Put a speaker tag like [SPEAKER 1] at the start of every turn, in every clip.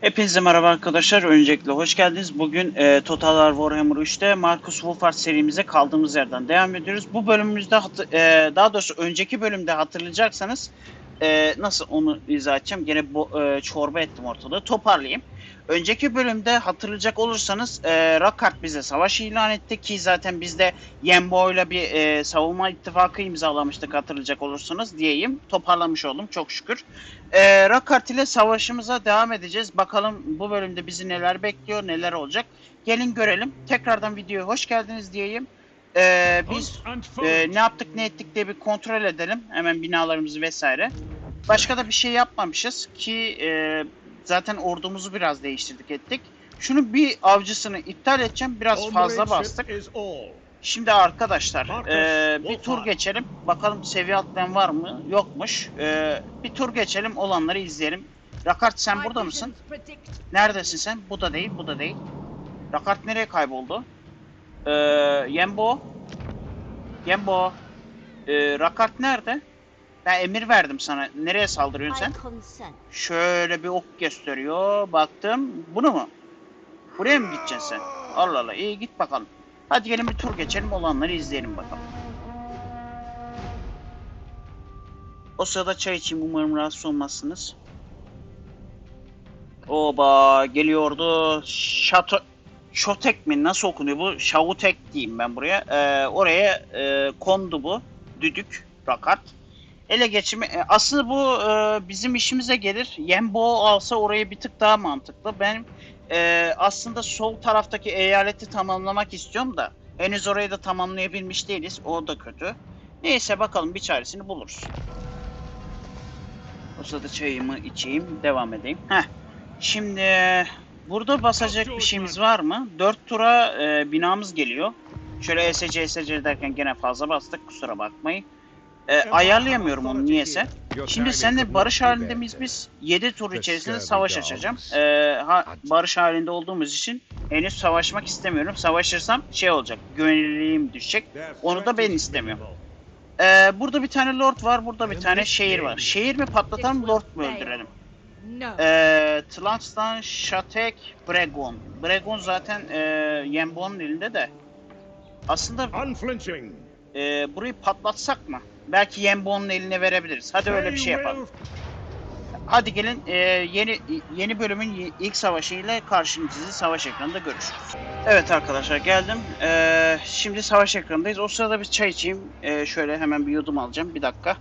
[SPEAKER 1] Hepinize merhaba arkadaşlar. Öncelikle hoş geldiniz. Bugün e, Total War Warhammer 3'te Marcus Wolfhard serimize kaldığımız yerden devam ediyoruz. Bu bölümümüzde e, daha doğrusu önceki bölümde hatırlayacaksanız e, nasıl onu izah edeceğim? Gene bo- e, çorba ettim ortalığı. Toparlayayım. Önceki bölümde hatırlayacak olursanız e, Rakkart bize savaş ilan etti ki zaten biz de Yembo'yla bir e, savunma ittifakı imzalamıştık hatırlayacak olursanız diyeyim. Toparlamış oldum çok şükür. E, Rakkart ile savaşımıza devam edeceğiz. Bakalım bu bölümde bizi neler bekliyor, neler olacak. Gelin görelim. Tekrardan videoya hoş geldiniz diyeyim. E, biz e, ne yaptık ne ettik diye bir kontrol edelim. Hemen binalarımızı vesaire. Başka da bir şey yapmamışız ki e, zaten ordumuzu biraz değiştirdik ettik. Şunu bir avcısını iptal edeceğim. Biraz fazla bastık. Şimdi arkadaşlar e, bir tur geçelim. Bakalım seviye atlayan var mı? Yokmuş. E, bir tur geçelim. Olanları izleyelim. Rakart sen burada mısın? Neredesin sen? Bu da değil, bu da değil. Rakart nereye kayboldu? Ee, Yembo. Yembo. Ee, Rakart nerede? Ben emir verdim sana. Nereye saldırıyorsun sen? Şöyle bir ok gösteriyor. Baktım. Bunu mu? Buraya mı gideceksin sen? Allah Allah. İyi git bakalım. Hadi gelin bir tur geçelim. Olanları izleyelim bakalım. O sırada çay içeyim. Umarım rahatsız olmazsınız. Oba geliyordu. Şato... Şotek mi? Nasıl okunuyor bu? Şavutek diyeyim ben buraya. Ee, oraya e, kondu bu. Düdük, rakat. Ele geçimi... e, aslında bu e, bizim işimize gelir. Yembo alsa orayı bir tık daha mantıklı. Ben e, aslında sol taraftaki eyaleti tamamlamak istiyorum da henüz orayı da tamamlayabilmiş değiliz. O da kötü. Neyse bakalım bir çaresini buluruz. O sırada çayımı içeyim, devam edeyim. Heh. Şimdi burada basacak bir şeyimiz var mı? 4 tura e, binamız geliyor. Şöyle ESC ESC derken gene fazla bastık kusura bakmayın. E, ayarlayamıyorum onu niyeyse. Şimdi seninle barış halinde miyiz biz? 7 tur içerisinde savaş açacağım. E, ha, barış halinde olduğumuz için henüz savaşmak istemiyorum. Savaşırsam şey olacak, güvenilirliğim düşecek. Onu da ben istemiyorum. E, burada bir tane lord var, burada bir tane şehir var. Şehir mi patlatalım, lord mu öldürelim? Eee Tlanstan Shatek Bregon. Bregon zaten eee Yembo'nun elinde de. Aslında
[SPEAKER 2] Unflinching.
[SPEAKER 1] eee, burayı patlatsak mı? Belki Yembo'nun eline verebiliriz. Hadi öyle bir şey yapalım. Hadi gelin eee, yeni yeni bölümün ilk savaşıyla karşınızda savaş ekranında görüşürüz. Evet arkadaşlar geldim. Eee, şimdi savaş ekranındayız. O sırada bir çay içeyim. Eee, şöyle hemen bir yudum alacağım. Bir dakika.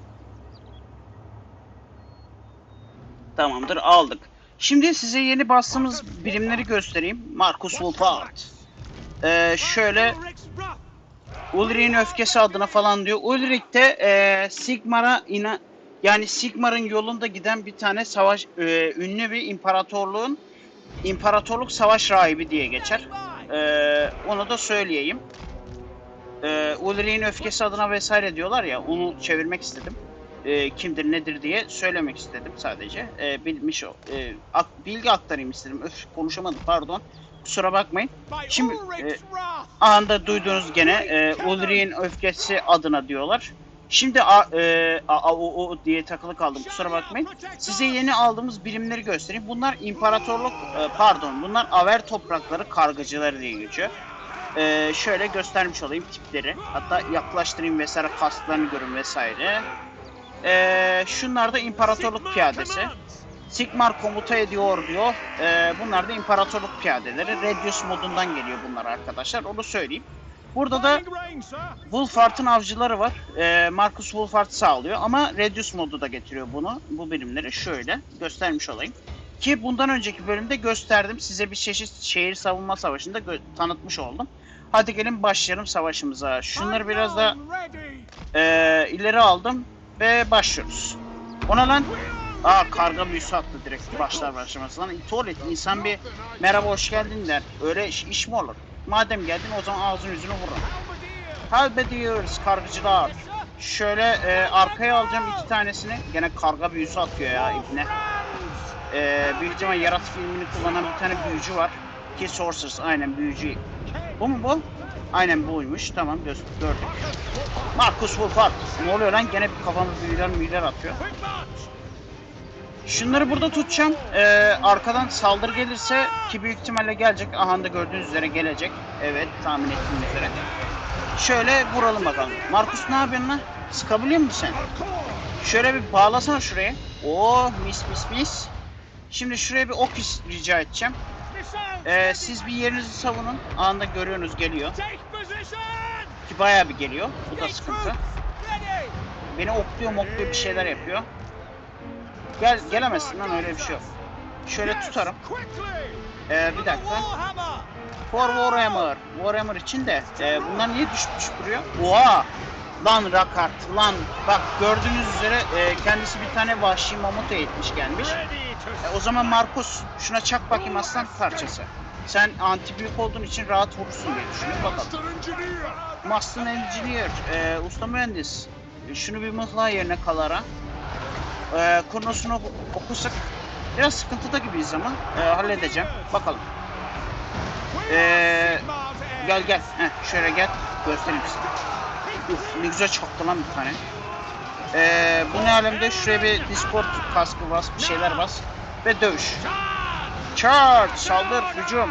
[SPEAKER 1] Tamamdır aldık. Şimdi size yeni bastığımız birimleri göstereyim. Marcus Wolfhard. Ee, şöyle Ulrich'in öfkesi adına falan diyor. Ulrich de e, Sigmar'a ina yani Sigmar'ın yolunda giden bir tane savaş e, ünlü bir imparatorluğun imparatorluk savaş rahibi diye geçer. Ee, onu da söyleyeyim. Ee, Ulrich'in öfkesi adına vesaire diyorlar ya onu çevirmek istedim. Ee, kimdir nedir diye söylemek istedim sadece. Ee, bilmiş o. e, ak- bilgi aktarayım istedim. Öf konuşamadım pardon. Kusura bakmayın. Şimdi, e, Anda duyduğunuz gene e, Ulrich'in öfkesi adına diyorlar. Şimdi a, e, a, a, o, o diye takılı kaldım kusura bakmayın. Size yeni aldığımız birimleri göstereyim. Bunlar imparatorluk e, pardon bunlar Aver toprakları kargıcıları diye geçiyor. E, şöyle göstermiş olayım tipleri. Hatta yaklaştırayım vesaire kasklarını görün vesaire. E, şunlar da imparatorluk piyadesi. Sigmar komuta ediyor diyor. E, bunlar da imparatorluk piyadeleri. Radius modundan geliyor bunlar arkadaşlar. Onu söyleyeyim. Burada da Wolfhard'ın avcıları var. Ee, Marcus Wolfhard sağlıyor ama Radius modu da getiriyor bunu. Bu birimleri şöyle göstermiş olayım. Ki bundan önceki bölümde gösterdim. Size bir çeşit şehir savunma savaşında tanıtmış oldum. Hadi gelin başlayalım savaşımıza. Şunları biraz da ee, ileri aldım ve başlıyoruz. Ona lan Aa karga büyüsü attı direkt başlar başlamaz. Lan tuvalet insan bir merhaba hoş geldin der. Öyle iş, iş mi olur? Madem geldin o zaman ağzını yüzünü vurun. Halbe diyoruz kargıcılar. Şöyle e, arkaya alacağım iki tanesini. Gene karga büyüsü atıyor ya ibne. E, büyük ihtimal yaratık filmini kullanan bir tane büyücü var. Ki Sorceress aynen büyücü. Bu mu bu? Aynen buymuş. Tamam göz gördük. Marcus Wolfhard. Ne oluyor lan? Gene kafamız büyüler büyüler atıyor. Şunları burada tutacağım. Ee, arkadan saldırı gelirse ki büyük ihtimalle gelecek. Aha da gördüğünüz üzere gelecek. Evet tahmin ettiğim üzere. Şöyle vuralım bakalım. Markus ne yapıyorsun lan? Sıkabiliyor musun sen? Şöyle bir bağlasana şuraya. Oo mis mis mis. Şimdi şuraya bir ok rica edeceğim. Ee, siz bir yerinizi savunun. Anında görüyorsunuz geliyor. Ki bayağı bir geliyor. Bu da sıkıntı. Beni okluyor mokluyor bir şeyler yapıyor. Gel gelemezsin lan öyle bir şey yok. Şöyle tutarım. Ee, bir dakika. For Warhammer. Warhammer için de e, bunlar niye düşüp düşüp duruyor? Oha! Lan Rakart lan bak gördüğünüz üzere e, kendisi bir tane vahşi mamut eğitmiş gelmiş. E, o zaman Markus şuna çak bakayım aslan parçası. Sen anti büyük olduğun için rahat vurursun diye düşünüyorum bakalım. Master Engineer, e, usta mühendis. E, Şunu bir mıhla yerine kalara. E, kurnosunu oku- okusak biraz sıkıntıda gibiyiz ama e, halledeceğim. Bakalım. Ee, Gel gel. Heh, şöyle gel. Göstereyim size. Uf ne güzel çaktı lan bir tane. Ee, bu ne alemde? Şuraya bir Discord kaskı bas, bir şeyler bas. Ve dövüş. Charge! Saldır! Hücum!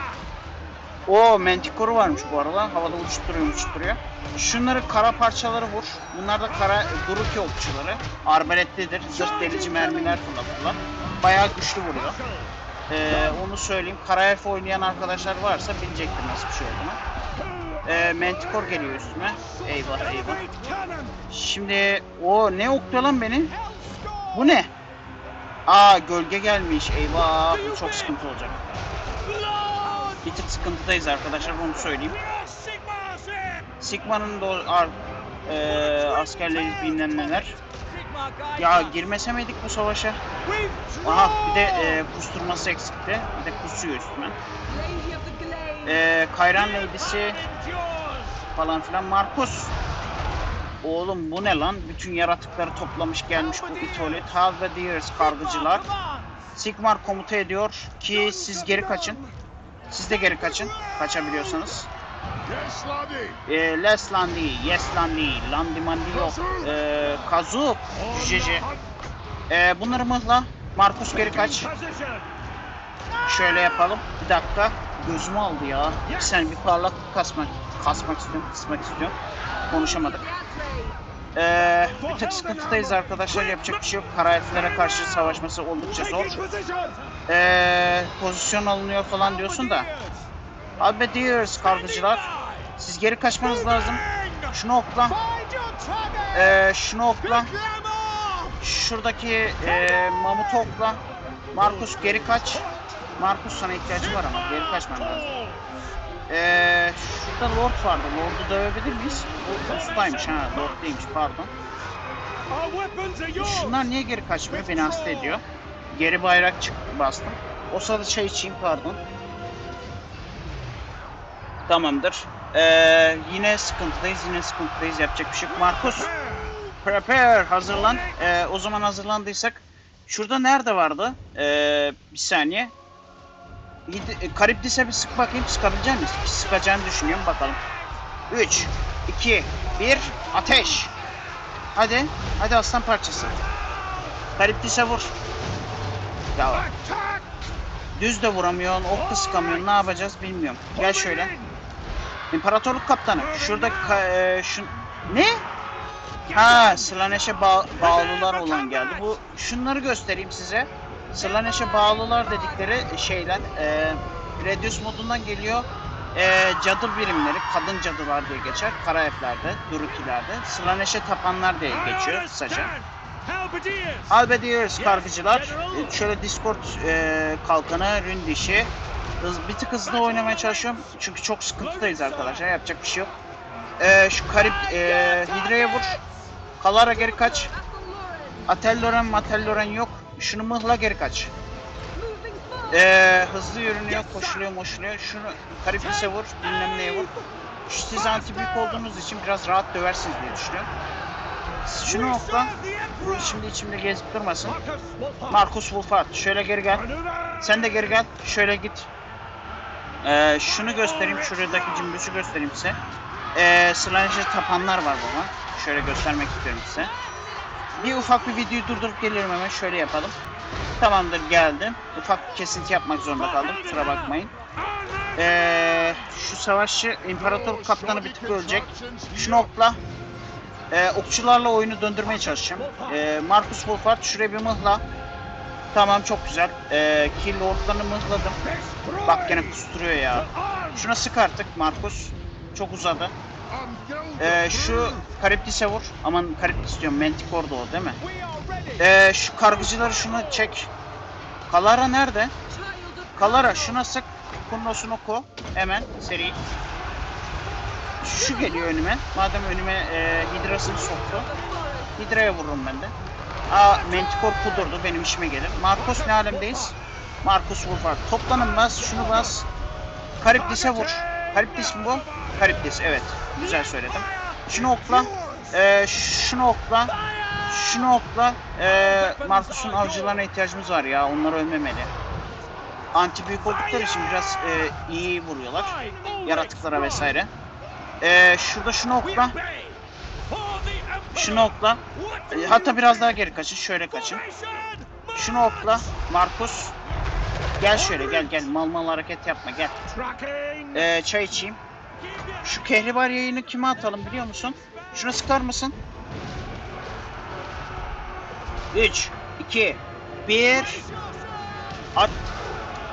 [SPEAKER 1] O Manticore'u varmış bu arada. Havada uçturuyor uçturuyor. Şunları kara parçaları vur. Bunlar da kara Duruki okçuları. Arbaletlidir. Zırt delici mermiler fırlatırlar. Bayağı güçlü vuruyor. Ee, onu söyleyeyim. Kara elf oynayan arkadaşlar varsa bilecektir nasıl bir şey olduğunu. Ee, Manticore geliyor üstüme. Eyvah eyvah. Şimdi o ne okluyor lan beni? Bu ne? Aa gölge gelmiş. Eyvah bu çok sıkıntı olacak. Bir tık sıkıntıdayız arkadaşlar onu söyleyeyim. Sigma'nın da ar, e, askerleri bilmem neler. Ya girmese miydik bu savaşa? Aha bir de e, kusturması eksikti. Bir de kusuyor üstüme. E, Kayran Lady'si falan filan. Markus. Oğlum bu ne lan? Bütün yaratıkları toplamış gelmiş bu itolit. Halvediers kargıcılar. Sigmar komuta ediyor ki siz geri kaçın. Siz de geri kaçın. Kaçabiliyorsanız. E, Les Landi, Yes Landi, Landi Mandi yok. E, Kazuk, Cüceci. E, bunları mıhla. Markus geri kaç. Şöyle yapalım. Bir dakika. Gözümü aldı ya. Bir saniye bir parlaklık kasmak, kasmak istiyorum, kısmak istiyorum. Konuşamadık. Ee, bir tık sıkıntıdayız arkadaşlar. Yapacak bir şey yok. Kara elflere karşı savaşması oldukça zor. Ee, pozisyon alınıyor falan diyorsun da. Abi diyoruz kargıcılar. Siz geri kaçmanız lazım. Şunu okla. Ee, şunu okla. Şuradaki e, mamutu okla. Markus geri kaç. Markus sana ihtiyacı var ama geri kaçman lazım. Ee, şurada Lord vardı. Lord'u dövebilir miyiz? Bu ustaymış ha. Lord değilmiş pardon. Şunlar niye geri kaçmıyor? Beni hasta ediyor. Geri bayrak çık bastım. O sırada çay içeyim pardon. Tamamdır. Ee, yine sıkıntıdayız. Yine sıkıntıdayız. Yapacak bir şey yok. Markus. Prepare. Hazırlan. Ee, o zaman hazırlandıysak. Şurada nerede vardı? Ee, bir saniye. Hid- e, Karibdis'e bir sık bakayım. Sıkabilecek misin? Sıkacağını düşünüyorum. Bakalım. 3, 2, 1. Ateş. Hadi. Hadi aslan parçası. Karibdis'e vur. Ya düz de vuramıyorsun, ok da sıkamıyorsun. Ne yapacağız bilmiyorum. Gel şöyle. İmparatorluk kaptanı. Şurada e, şu ne? Ha, Slaneş'e ba- bağlılar olan geldi. Bu şunları göstereyim size. Slaneş'e bağlılar dedikleri şeyler e, Radius modundan geliyor. E, cadı birimleri, kadın cadılar diye geçer. Kara elflerde, Durukilerde. Slaneş'e tapanlar diye geçiyor kısaca. Albediers kargıcılar. E, Şöyle Discord e, kalkanı, rün dişi. Hız, bir tık hızlı oynamaya çalışıyorum. Çünkü çok sıkıntıdayız arkadaşlar. Yapacak bir şey yok. E, şu Karip e, Hidra'ya vur. Kalara geri kaç. Atelloren Matelloren yok. Şunu mıhla geri kaç. E, hızlı yürünüyor, koşuluyor, moşuluyor. Şunu Kariplis'e vur, bilmem neye vur. Şu siz anti büyük olduğunuz için biraz rahat döversiniz diye düşünüyorum. Şunu okla. Bu içimde gezip durmasın. Markus Wolfart. Şöyle geri gel. Sen de geri gel. Şöyle git. Ee, şunu göstereyim. Şuradaki cümbüşü göstereyim size. Ee, Slaneş'e tapanlar var baba. Şöyle göstermek istiyorum size. Bir ufak bir videoyu durdurup geliyorum hemen. Şöyle yapalım. Tamamdır geldim. Ufak bir kesinti yapmak zorunda kaldım. Kusura bakmayın. Ee, şu savaşçı imparator kaptanı bir tık ölecek. Şunu okla. Ee, okçularla oyunu döndürmeye çalışacağım. Ee, Marcus Wolfhard şuraya bir mıhla. Tamam çok güzel. Ee, kill lordlarını mıhladım. Bak gene kusturuyor ya. Şuna sık artık Marcus. Çok uzadı. Ee, şu Kariptis'e vur. Aman Kariptis diyorum. Manticore da o değil mi? Ee, şu kargıcıları şuna çek. Kalara nerede? Kalara şuna sık. Kunnosunu oku. Hemen seri. Şu geliyor önüme. Madem önüme e, Hidras'ını soktu. Hidra'ya vururum ben de. Aa Manticore kudurdu. Benim işime gelir. Marcos ne alemdeyiz? Marcus Wolfhard. Toplanın bas. Şunu bas. Kariptis'e vur. Kariptis mi bu? Kariptis evet. Güzel söyledim. Şunu okla. Ee, şunu okla. Şunu okla. Ee, Marcus'un avcılarına ihtiyacımız var ya. Onlar ölmemeli. Anti oldukları için biraz e, iyi vuruyorlar. Yaratıklara vesaire. Ee, şurada şunu okla. Şunu okla. Ee, hatta biraz daha geri kaçın. Şöyle kaçın. Şunu okla. Marcus. Gel şöyle gel gel. Mal mal hareket yapma gel. Ee, çay içeyim. Şu kehribar yayını kime atalım biliyor musun? Şuna sıkar mısın? 3, 2, 1 At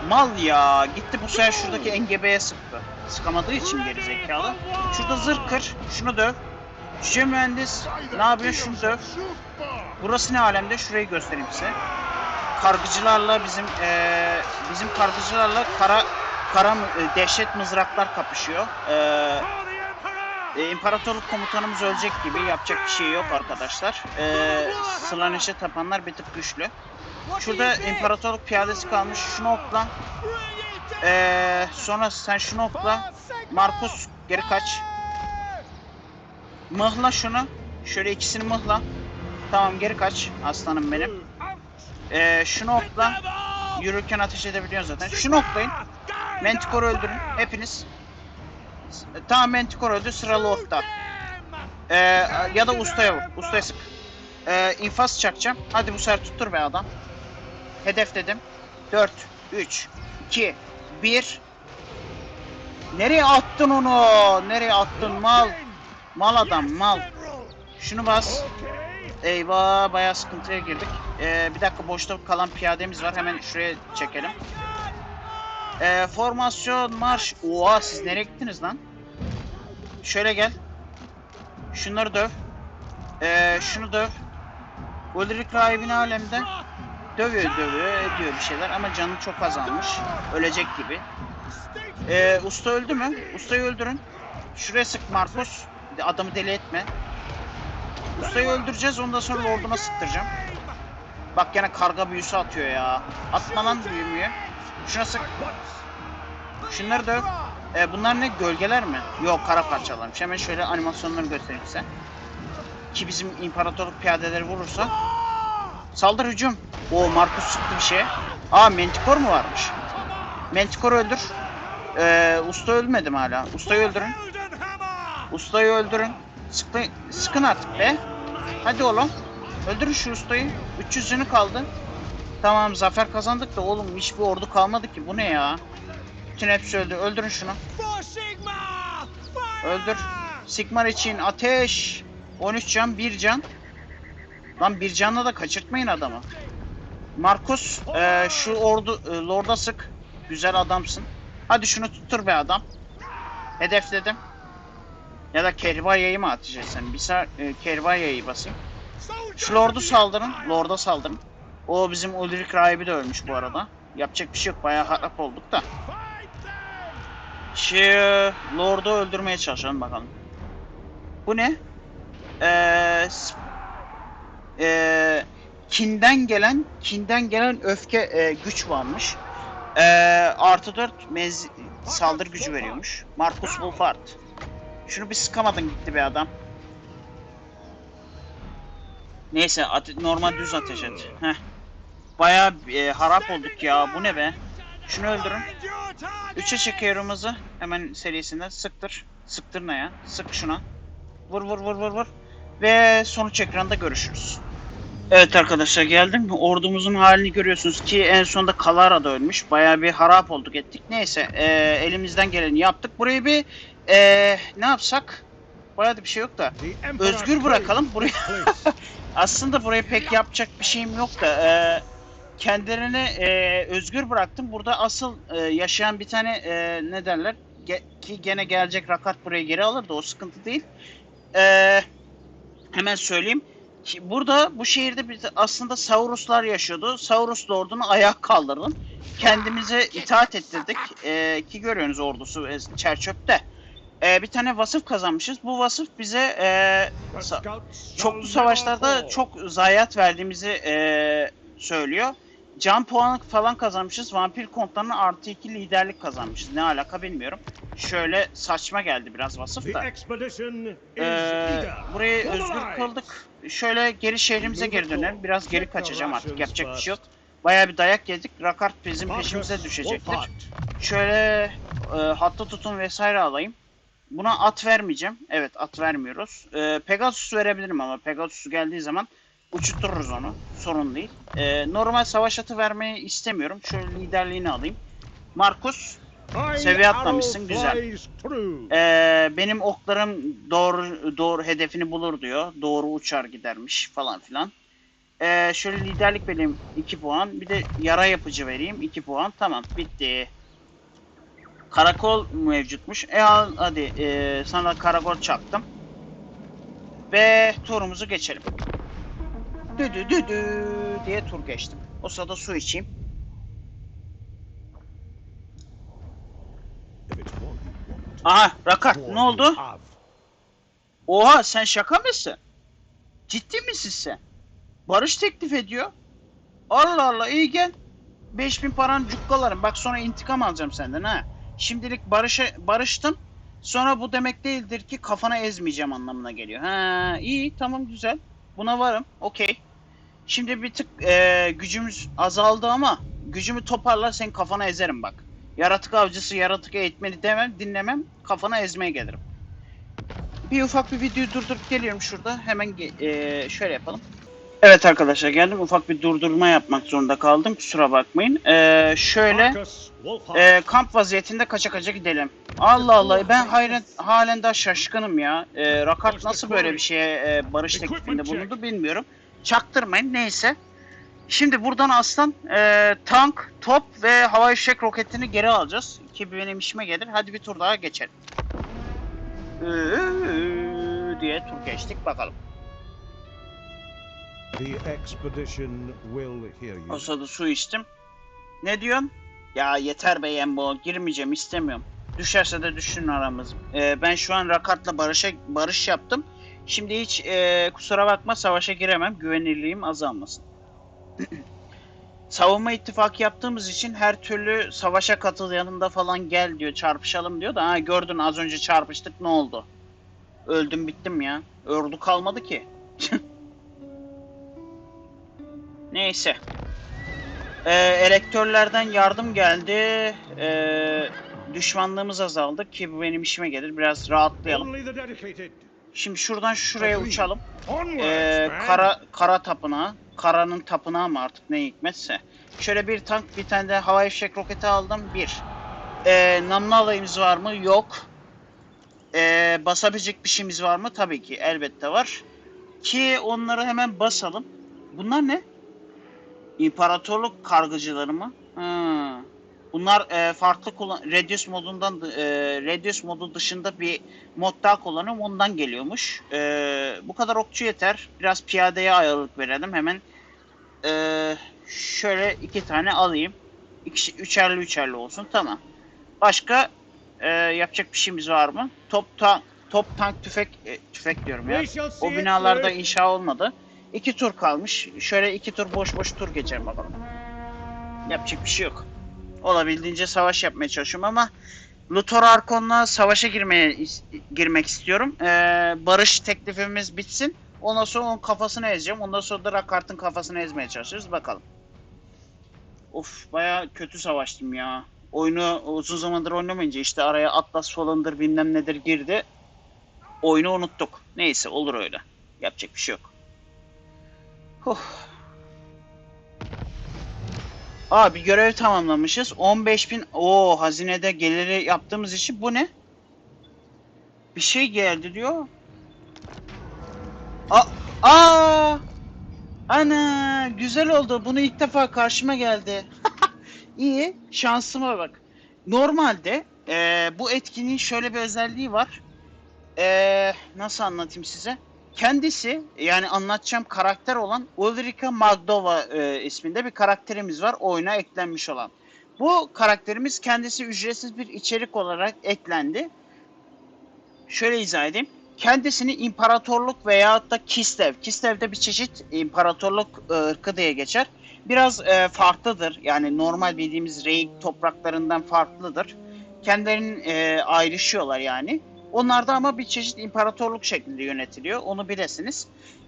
[SPEAKER 1] Mal ya gitti bu sefer şuradaki engebeye sıktı. Sıkamadığı için geri zekalı. Şurada zırh kır. Şunu döv. Cüce mühendis ne yapıyor şunu döv. Burası ne alemde şurayı göstereyim size. Kargıcılarla bizim eee, bizim kargıcılarla kara kara e, dehşet mızraklar kapışıyor. Eee e, İmparatorluk komutanımız ölecek gibi yapacak bir şey yok arkadaşlar. Ee, Slaneş'e tapanlar bir tık güçlü. Şurada imparatorluk piyadesi kalmış. Şunu okla. Ee, sonra sen şunu okla. Markus geri kaç. Mıhla şunu. Şöyle ikisini mıhla. Tamam geri kaç. Aslanım benim. Ee, şunu okla. Yürürken ateş edebiliyorsun zaten. Şunu oklayın. Manticore'u öldürün. Hepiniz. Tamam Manticore öldü. Sıralı orta. Ee, ya da ustaya vur. Ustaya sık. Ee, infaz çakacağım. Hadi bu sefer tuttur be adam. Hedef dedim. 4, 3, 2, 1. Nereye attın onu? Nereye attın mal? Mal adam mal. Şunu bas. Eyvah bayağı sıkıntıya girdik. Ee, bir dakika boşta kalan piyademiz var. Hemen şuraya çekelim. Ee, formasyon marş. Oha siz nereye gittiniz lan? Şöyle gel. Şunları döv. Ee, şunu döv. Ulrik rahibin alemde. Dövüyor dövüyor ediyor bir şeyler ama canı çok azalmış. Ölecek gibi. Ee, usta öldü mü? Ustayı öldürün. Şuraya sık Marcos. Adamı deli etme. Ustayı öldüreceğiz ondan sonra lorduma sıktıracağım. Bak gene karga büyüsü atıyor ya. Atma lan büyümüyor. Şuna sık. Şunları döv. E, bunlar ne? Gölgeler mi? Yok kara parçalarmış. Hemen şöyle animasyonları göstereyim size. Ki bizim imparatorluk piyadeleri vurursa. Saldır hücum. O Markus sıktı bir şeye. Aa Manticore mu varmış? Manticore öldür. Ee, usta ölmedim hala. Ustayı öldürün. Ustayı öldürün. Sıkı, sıkın artık be. Hadi oğlum. Öldürün şu ustayı. 300 canı kaldı. Tamam zafer kazandık da oğlum hiçbir ordu kalmadı ki. Bu ne ya? Bütün hepsi öldü. Öldürün şunu. Öldür. Sigmar için ateş. 13 can, 1 can. Lan bir canla da kaçırtmayın adamı. Markus, eee, şu ordu e, Lord'a sık. Güzel adamsın. Hadi şunu tuttur be adam. Hedefledim. Ya da Kervaya'yı mı atacaksın? Bir sa e, Kervaya'yı basayım. Şu Lord'u saldırın. Lord'a saldırın. O bizim Ulrich rahibi de ölmüş bu arada. Yapacak bir şey yok. Bayağı harap olduk da. Şu Lord'u öldürmeye çalışalım bakalım. Bu ne? S- eee, kinden gelen kinden gelen öfke eee, güç varmış. Eee, artı 4 mez saldırı gücü veriyormuş. Marcus Wolfhard. Şunu bir sıkamadın gitti be adam. Neyse normal düz ateş et. Heh. Bayağı eee, harap olduk ya. Bu ne be? Şunu öldürün. 3'e çekiyorum hızı. Hemen serisinden sıktır. Sıktır ne ya? Sık şuna. Vur vur vur vur vur. Ve sonuç ekranda görüşürüz. Evet arkadaşlar geldim. Ordumuzun halini görüyorsunuz ki en sonunda Kalara da ölmüş. Bayağı bir harap olduk ettik. Neyse e, elimizden geleni yaptık. Burayı bir e, ne yapsak? Bayağı da bir şey yok da. Özgür bırakalım. Burayı aslında buraya pek yapacak bir şeyim yok da. E, kendilerini e, özgür bıraktım. Burada asıl e, yaşayan bir tane e, ne derler? Ge- ki gene gelecek rakat buraya geri alır da o sıkıntı değil. E, hemen söyleyeyim. Burada bu şehirde bir aslında Sauruslar yaşıyordu. Saurus ordunu ayağa kaldırdım. Kendimize itaat ettirdik. Ee, ki görüyorsunuz ordusu e, çerçöpte. Ee, bir tane vasıf kazanmışız. Bu vasıf bize e, çoklu savaşlarda çok zayiat verdiğimizi e, söylüyor. Can puanı falan kazanmışız. Vampir komutanına artı iki liderlik kazanmışız. Ne alaka bilmiyorum. Şöyle saçma geldi biraz vasıf da. Ee, burayı özgür kıldık. Şöyle geri şehrimize geri dönelim. Biraz geri kaçacağım artık. Yapacak bir şey yok. Bayağı bir dayak yedik. Rakart bizim peşimize düşecektir. Şöyle e, hatta tutun vesaire alayım. Buna at vermeyeceğim. Evet at vermiyoruz. E, Pegasus verebilirim ama Pegasus geldiği zaman uçutururuz onu. Sorun değil. E, normal savaş atı vermeyi istemiyorum. Şöyle liderliğini alayım. Markus Seviye atlamışsın, güzel. Ee, benim oklarım doğru doğru hedefini bulur diyor. Doğru uçar gidermiş falan filan. Ee, şöyle liderlik vereyim 2 puan. Bir de yara yapıcı vereyim 2 puan. Tamam bitti. Karakol mevcutmuş. E al hadi ee, sana karakol çaktım. Ve turumuzu geçelim. Düdü düdü diye tur geçtim. O sırada su içeyim. Aha Rakart ne oldu? Oha sen şaka mısın? Ciddi misin sen? Barış teklif ediyor. Allah Allah iyi gel. 5000 paran cukkalarım. Bak sonra intikam alacağım senden ha. Şimdilik barışa, barıştım. Sonra bu demek değildir ki kafana ezmeyeceğim anlamına geliyor. Ha iyi tamam güzel. Buna varım. Okey. Şimdi bir tık eee, gücümüz azaldı ama gücümü toparlar senin kafana ezerim bak. Yaratık avcısı, yaratık eğitmeni demem, dinlemem, kafana ezmeye gelirim. Bir ufak bir videoyu durdurup geliyorum şurada. Hemen eee, şöyle yapalım. Evet arkadaşlar geldim. Ufak bir durdurma yapmak zorunda kaldım. Kusura bakmayın. Eee, şöyle eee, kamp vaziyetinde kaça kaça gidelim. Allah Allah ben hayret, halen daha şaşkınım ya. Eee Rakat nasıl böyle bir şeye eee, barış teklifinde bulundu bilmiyorum. Çaktırmayın neyse. Şimdi buradan aslan eee, tank, top ve havai fişek roketini geri alacağız. Ki benim işime gelir. Hadi bir tur daha geçelim. Ee, diye tur geçtik bakalım.
[SPEAKER 2] The expedition will hear you.
[SPEAKER 1] O sırada su içtim. Ne diyorsun? Ya yeter be Yembo. Girmeyeceğim istemiyorum. Düşerse de düşsün aramız. Ee, ben şu an Rakat'la barışa, barış yaptım. Şimdi hiç ee, kusura bakma savaşa giremem. Güvenilirliğim azalmasın. Savunma ittifakı yaptığımız için her türlü savaşa katıl yanında falan gel diyor. Çarpışalım diyor da ha gördün az önce çarpıştık ne oldu? Öldüm bittim ya. Ordu kalmadı ki. Neyse. Ee, elektörlerden yardım geldi. Ee, düşmanlığımız azaldı ki bu benim işime gelir. Biraz rahatlayalım. Şimdi şuradan şuraya uçalım. Ee, kara kara tapınağı. Karanın tapınağı mı artık ne hikmetse. Şöyle bir tank bir tane de havai fişek roketi aldım. Bir. Ee, namlu alayımız var mı? Yok. Ee, basabilecek bir şeyimiz var mı? Tabii ki elbette var. Ki onları hemen basalım. Bunlar ne? İmparatorluk kargıcıları mı? Ha. Bunlar e, farklı kullan Radius modundan e, Radius modu dışında bir mod daha kullanıyorum. Ondan geliyormuş. E, bu kadar okçu yeter. Biraz piyadeye ayarlık verelim. Hemen e, şöyle iki tane alayım. İkişi, üçerli üçerli olsun. Tamam. Başka e, yapacak bir şeyimiz var mı? Top tank, top tank tüfek e, tüfek diyorum ya. O binalarda inşa olmadı. İki tur kalmış. Şöyle iki tur boş boş tur geçelim bakalım. Yapacak bir şey yok. Olabildiğince savaş yapmaya çalışıyorum ama Luthor Arkon'la savaşa girmeye girmek istiyorum. Ee, barış teklifimiz bitsin. Ondan sonra onun kafasını ezeceğim. Ondan sonra da Rakart'ın kafasını ezmeye çalışırız. Bakalım. Of baya kötü savaştım ya. Oyunu uzun zamandır oynamayınca işte araya Atlas falandır bilmem nedir girdi. Oyunu unuttuk. Neyse olur öyle. Yapacak bir şey yok. Aa bir görev tamamlamışız. 15.000 o hazinede geliri yaptığımız için bu ne? Bir şey geldi diyor. Aa, aa! Ana güzel oldu. Bunu ilk defa karşıma geldi. İyi. Şansıma bak. Normalde eee, bu etkinliğin şöyle bir özelliği var. Eee, nasıl anlatayım size? Kendisi yani anlatacağım karakter olan Ulrika Magdova e, isminde bir karakterimiz var oyuna eklenmiş olan. Bu karakterimiz kendisi ücretsiz bir içerik olarak eklendi. Şöyle izah edeyim. Kendisini imparatorluk veyahut da Kislev. Kislev de bir çeşit imparatorluk e, ırkı diye geçer. Biraz e, farklıdır. Yani normal bildiğimiz Reik topraklarından farklıdır. Kendilerinin e, ayrışıyorlar yani. Onlar da ama bir çeşit imparatorluk şeklinde yönetiliyor. Onu bilesiniz.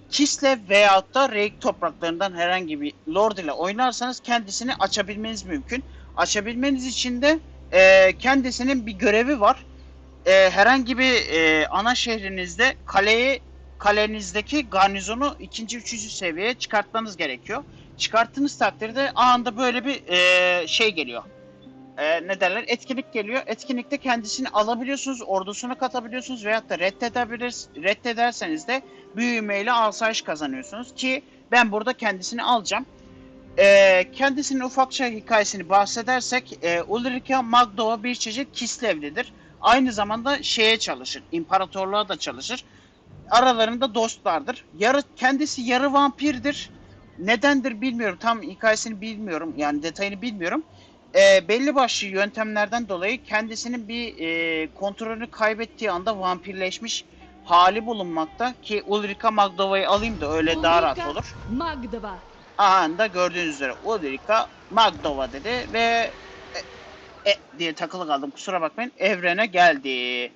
[SPEAKER 1] Kislev veyahut da Reik topraklarından herhangi bir lord ile oynarsanız kendisini açabilmeniz mümkün. Açabilmeniz için de e, kendisinin bir görevi var. E, herhangi bir e, ana şehrinizde kaleyi kalenizdeki garnizonu ikinci, üçüncü seviyeye çıkartmanız gerekiyor. Çıkarttığınız takdirde anında böyle bir e, şey geliyor e, ne derler etkinlik geliyor. Etkinlikte kendisini alabiliyorsunuz, ordusuna katabiliyorsunuz veyahut da reddedebiliriz. Reddederseniz de büyümeyle asayiş kazanıyorsunuz ki ben burada kendisini alacağım. E, kendisinin ufakça hikayesini bahsedersek e, Ulrika Magdova bir çeşit Kislevlidir. Aynı zamanda şeye çalışır, imparatorluğa da çalışır. Aralarında dostlardır. Yarı, kendisi yarı vampirdir. Nedendir bilmiyorum. Tam hikayesini bilmiyorum. Yani detayını bilmiyorum e, belli başlı yöntemlerden dolayı kendisinin bir e, kontrolünü kaybettiği anda vampirleşmiş hali bulunmakta ki Ulrika Magdova'yı alayım da öyle daha rahat
[SPEAKER 3] Ulrika
[SPEAKER 1] olur.
[SPEAKER 3] Magdova.
[SPEAKER 1] Aha da gördüğünüz üzere Ulrika Magdova dedi ve e, e diye takılı kaldım kusura bakmayın evrene geldi.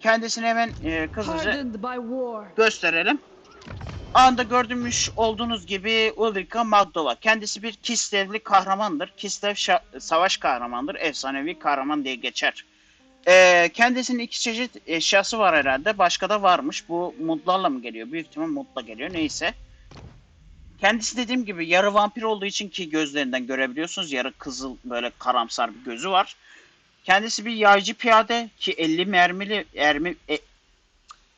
[SPEAKER 1] Kendisini hemen e,
[SPEAKER 3] war.
[SPEAKER 1] gösterelim. Anda gördüğümüş olduğunuz gibi Ulrika Magdova. Kendisi bir Kislevli kahramandır. Kislev savaş kahramandır. Efsanevi kahraman diye geçer. Ee, kendisinin iki çeşit eşyası var herhalde. Başka da varmış. Bu mutlarla mı geliyor? Büyük ihtimal mutla geliyor. Neyse. Kendisi dediğim gibi yarı vampir olduğu için ki gözlerinden görebiliyorsunuz. Yarı kızıl böyle karamsar bir gözü var. Kendisi bir yaycı piyade ki 50 mermili ermi, e,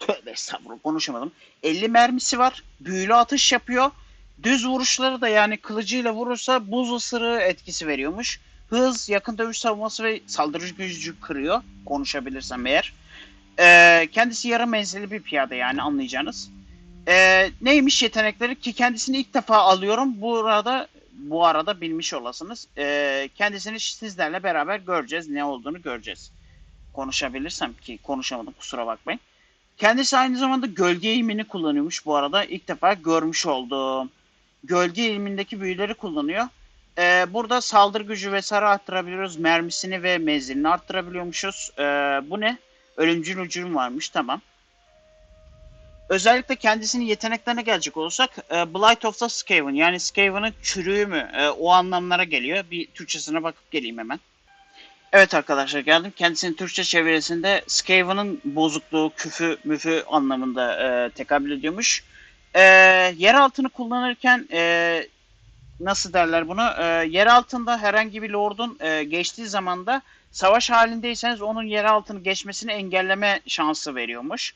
[SPEAKER 1] tövbe estağfurullah konuşamadım. 50 mermisi var. Büyülü atış yapıyor. Düz vuruşları da yani kılıcıyla vurursa buz ısırığı etkisi veriyormuş. Hız, yakın dövüş savunması ve saldırı gücü kırıyor. Konuşabilirsem eğer. Ee, kendisi yarı menzilli bir piyade yani anlayacağınız. Ee, neymiş yetenekleri ki kendisini ilk defa alıyorum. Burada bu arada bilmiş olasınız. Ee, kendisini sizlerle beraber göreceğiz. Ne olduğunu göreceğiz. Konuşabilirsem ki konuşamadım kusura bakmayın. Kendisi aynı zamanda gölge eğimini kullanıyormuş bu arada. İlk defa görmüş oldum. Gölge eğimindeki büyüleri kullanıyor. Ee, burada saldırı gücü vesaire arttırabiliyoruz. Mermisini ve menzilini arttırabiliyormuşuz. Ee, bu ne? Ölümcül ucum varmış tamam. Özellikle kendisinin yeteneklerine gelecek olursak e, Blight of the Skaven yani Skaven'ın çürüğü mü e, o anlamlara geliyor. Bir Türkçesine bakıp geleyim hemen. Evet arkadaşlar geldim. Kendisinin Türkçe çevirisinde Skaven'ın bozukluğu, küfü, müfü anlamında e, tekabül ediyormuş. E, yer altını kullanırken e, nasıl derler bunu? E, yer altında herhangi bir lordun e, geçtiği zaman da savaş halindeyseniz onun yer altını geçmesini engelleme şansı veriyormuş.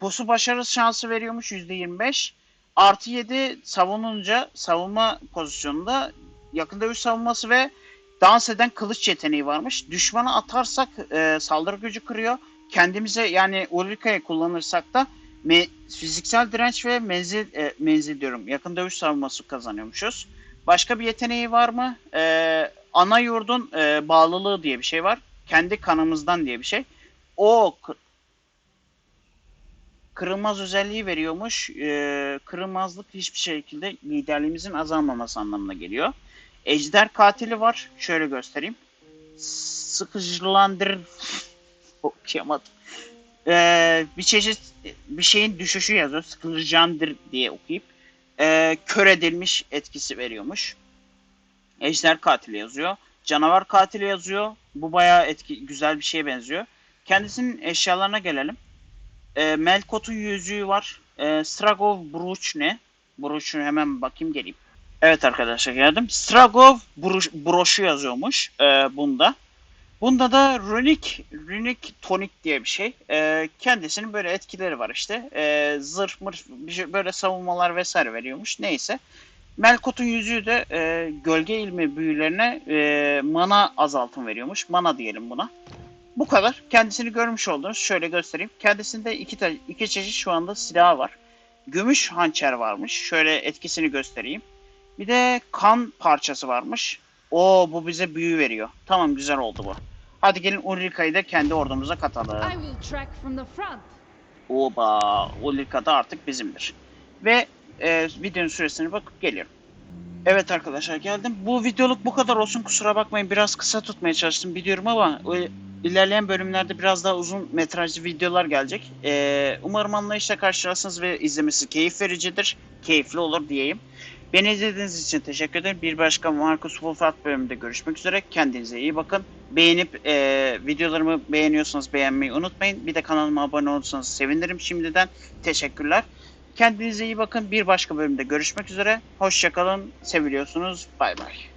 [SPEAKER 1] Pusu başarı şansı veriyormuş %25. Artı 7 savununca savunma pozisyonunda yakın dövüş savunması ve dans eden kılıç yeteneği varmış. Düşmana atarsak e, saldırı gücü kırıyor. Kendimize yani Ulrika'yı kullanırsak da me- fiziksel direnç ve menzil e, menzil diyorum. Yakın dövüş savunması kazanıyormuşuz. Başka bir yeteneği var mı? E, ana yurdun e, bağlılığı diye bir şey var. Kendi kanımızdan diye bir şey. O kırılmaz özelliği veriyormuş. E, kırılmazlık hiçbir şekilde liderliğimizin azalmaması anlamına geliyor. Ejder katili var. Şöyle göstereyim. Sıkıcılandır... Okuyamadım. Ee, bir çeşit bir şeyin düşüşü yazıyor. Sıkıcılandır diye okuyup. Ee, kör edilmiş etkisi veriyormuş. Ejder katili yazıyor. Canavar katili yazıyor. Bu bayağı etki, güzel bir şeye benziyor. Kendisinin eşyalarına gelelim. Ee, Melkot'un yüzüğü var. Ee, Stragov Brooch ne? Broşu hemen bakayım geleyim. Evet arkadaşlar geldim. Stragov broş, broşu yazıyormuş e, bunda. Bunda da Runic, Runic Tonic diye bir şey. E, kendisinin böyle etkileri var işte. E, zırh mır şey- böyle savunmalar vesaire veriyormuş. Neyse. Melkot'un yüzüğü de e, gölge ilmi büyülerine e, mana azaltım veriyormuş. Mana diyelim buna. Bu kadar. Kendisini görmüş oldunuz. Şöyle göstereyim. Kendisinde iki, iki çeşit şu anda silahı var. Gümüş hançer varmış. Şöyle etkisini göstereyim. Bir de kan parçası varmış. O bu bize büyü veriyor. Tamam güzel oldu bu. Hadi gelin Ulrika'yı da kendi ordumuza katalım. Oba, Ulrika da artık bizimdir. Ve e, videonun süresine bakıp geliyorum. Evet arkadaşlar geldim. Bu videoluk bu kadar olsun kusura bakmayın biraz kısa tutmaya çalıştım biliyorum ama e, ilerleyen bölümlerde biraz daha uzun metrajlı videolar gelecek. E, umarım anlayışla karşılarsınız ve izlemesi keyif vericidir. Keyifli olur diyeyim. Beni izlediğiniz için teşekkür ederim. Bir başka Marcus Wolfart bölümünde görüşmek üzere. Kendinize iyi bakın. Beğenip e, videolarımı beğeniyorsanız beğenmeyi unutmayın. Bir de kanalıma abone olursanız sevinirim şimdiden. Teşekkürler. Kendinize iyi bakın. Bir başka bölümde görüşmek üzere. Hoşçakalın. Seviliyorsunuz. Bay bay.